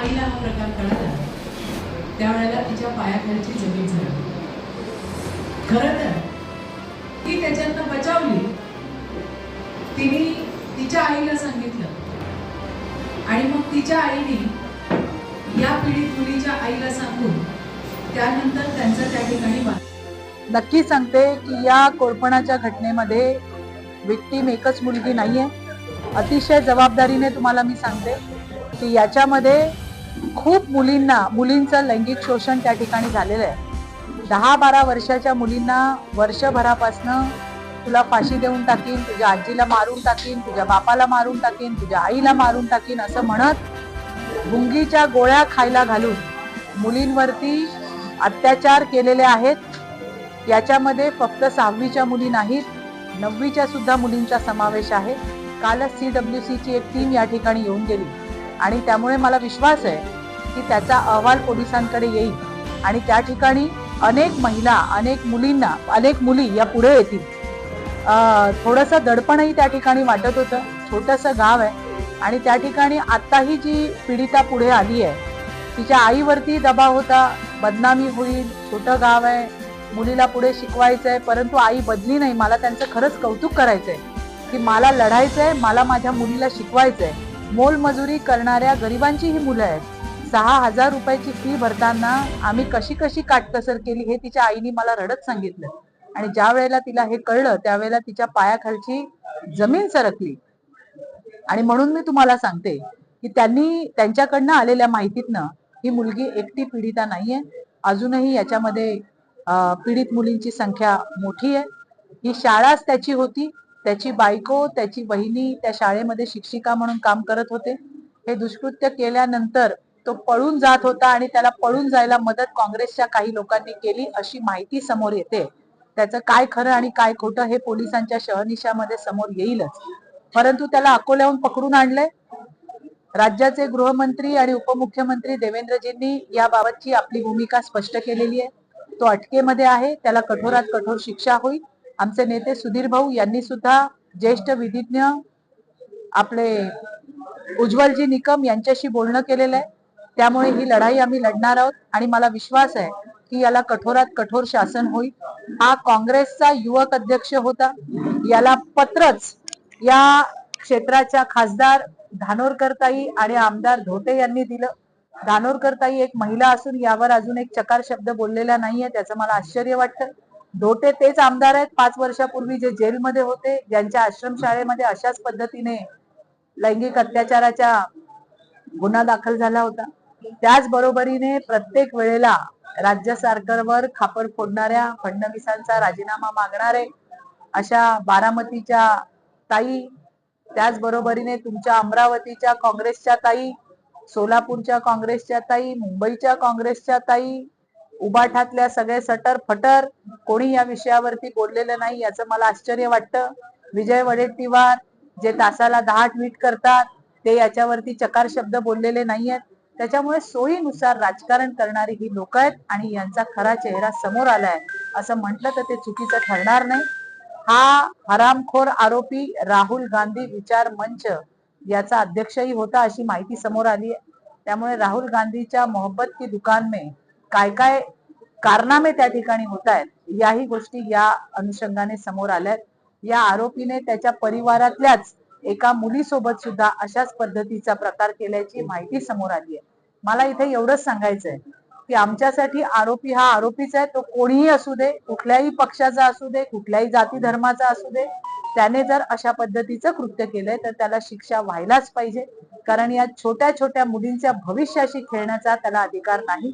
आईला हा प्रकार कळाला त्यावेळेला तिच्या पायाखालची जमीन झाली. खरं तर ती त्याच्यातनं बचावली. तिने तिच्या आईला सांगितलं. आणि मग तिच्या आईने या पीडित मुलीच्या आईला सांगून त्यानंतर त्यांचं त्या ठिकाणी नक्की सांगते की या कोळपणाच्या घटनेमध्ये विक्टीम एकच मुलगी नाहीये. अतिशय जबाबदारीने तुम्हाला मी सांगते की याच्यामध्ये खूप मुलींना मुलींचं लैंगिक शोषण त्या ठिकाणी झालेलं आहे. दहा बारा वर्षाच्या मुलींना वर्षभरापासनं तुला फाशी देऊन टाकीन तुझ्या आजीला मारून टाकीन तुझ्या बापाला मारून टाकीन तुझ्या आईला मारून टाकीन असं म्हणत गुंगीच्या गोळ्या खायला घालून मुलींवरती अत्याचार केलेले आहेत. याच्यामध्ये फक्त सहावीच्या मुली नाहीत नववीच्या सुद्धा मुलींचा समावेश आहे. कालच सी डब्ल्यू ची एक टीम या ठिकाणी येऊन गेली. आणि त्यामुळे मला विश्वास आहे की त्याचा अहवाल पोलिसांकडे येईल. आणि त्या ठिकाणी अनेक महिला अनेक मुलींना अनेक मुली या पुढे येतील. थोडंसं दडपणही त्या ठिकाणी वाटत होतं. छोटंसं गाव आहे. आणि त्या ठिकाणी आत्ताही जी पीडिता पुढे आली आहे तिच्या आईवरती दबाव होता. बदनामी होईल छोटं गाव आहे. मुलीला पुढे शिकवायचं आहे परंतु आई बदली नाही. मला त्यांचं खरंच कौतुक करायचं आहे की मला लढायचं आहे मला माझ्या मुलीला शिकवायचं आहे मोलमजुरी करणाऱ्या गरिबांची ही मुलं आहेत. सहा हजार रुपयाची फी भरताना आम्ही कशी कशी काटकसर केली हे तिच्या आईने मला रडत सांगितलं. आणि ज्या वेळेला तिला हे कळलं त्यावेळेला तिच्या पायाखालची जमीन सरकली. आणि म्हणून मी तुम्हाला सांगते की त्यांनी त्यांच्याकडनं आलेल्या माहितीतनं ही मुलगी एकटी पीडिता नाहीये. अजूनही याच्यामध्ये पीडित मुलींची संख्या मोठी आहे. ही शाळाच त्याची होती. त्याची बायको त्याची बहिणी त्या शाळेमध्ये शिक्षिका म्हणून काम करत होते. हे दुष्कृत्य केल्यानंतर तो पळून जात होता आणि त्याला पळून जायला मदत काँग्रेसच्या काही लोकांनी केली अशी माहिती समोर येते. त्याचं काय खरं आणि काय खोटं हे पोलिसांच्या शहनिशामध्ये समोर येईलच. परंतु त्याला अकोल्याहून पकडून आणलंय. राज्याचे गृहमंत्री आणि उपमुख्यमंत्री देवेंद्रजींनी याबाबतची आपली भूमिका स्पष्ट केलेली आहे. तो अटकेमध्ये आहे. त्याला कठोरात कठोर शिक्षा होईल. आमचे नेते सुधीर भाऊ यांनी सुद्धा ज्येष्ठ विधिज्ञ आपले उज्ज्वलजी निकम यांच्याशी बोलणं केलेलं आहे. त्यामुळे ही लढाई आम्ही लढणार आहोत आणि मला विश्वास आहे की याला कठोरात कठोर शासन होईल. हा काँग्रेसचा युवक अध्यक्ष होता. याला पत्रच या क्षेत्राच्या खासदार धानोरकरताई आणि आमदार धोटे यांनी दिलं. धानोरकरताई एक महिला असून यावर अजून एक चकार शब्द बोललेला नाहीये त्याचं मला आश्चर्य वाटतं. धोटे तेच आमदार आहेत. पाच वर्षापूर्वी जे जेलमध्ये होते ज्यांच्या आश्रमशाळेमध्ये अशाच पद्धतीने लैंगिक अत्याचाराच्या गुन्हा दाखल झाला होता. त्याच बरोबरीने प्रत्येक वेळेला राज्य सरकारवर खापर फोडणाऱ्या फडणवीसांचा राजीनामा मागणारे अशा बारामतीच्या ताई त्याच बरोबरीने तुमच्या अमरावतीच्या काँग्रेसच्या ताई सोलापूरच्या काँग्रेसच्या ताई मुंबईच्या काँग्रेसच्या ताई उबाठातल्या सगळे सटर फटर कोणी या विषयावरती बोललेलं नाही याचं मला आश्चर्य वाटतं. विजय वडेट्टीवार जे तासाला दहा ट्विट करतात ते याच्यावरती चकार शब्द बोललेले नाहीयेत. त्याच्यामुळे सोयीनुसार राजकारण करणारी ही लोक आहेत आणि यांचा खरा चेहरा समोर आलाय. असं म्हटलं तर ते चुकीचं ठरणार नाही. हा हरामखोर आरोपी राहुल गांधी विचार मंच याचा अध्यक्षही होता अशी माहिती समोर आली आहे. त्यामुळे राहुल गांधीच्या मोहब्बत की दुकान में काय काय कारनामे त्या ठिकाणी होत आहेत याही गोष्टी या अनुषंगाने समोर आल्यात. या आरोपीने त्याच्या परिवारातल्याच एका मुलीसोबत सुद्धा अशाच पद्धतीचा प्रकार केल्याची माहिती समोर आली आहे. मला इथे एवढंच सांगायचंय की आमच्यासाठी आरोपी हा आरोपीच आहे तो कोणीही असू दे कुठल्याही पक्षाचा असू दे कुठल्याही जाती धर्माचा असू दे त्याने जर अशा पद्धतीचं कृत्य केलंय तर त्याला शिक्षा व्हायलाच पाहिजे. कारण या छोट्या छोट्या मुलींच्या भविष्याशी खेळण्याचा त्याला अधिकार नाही.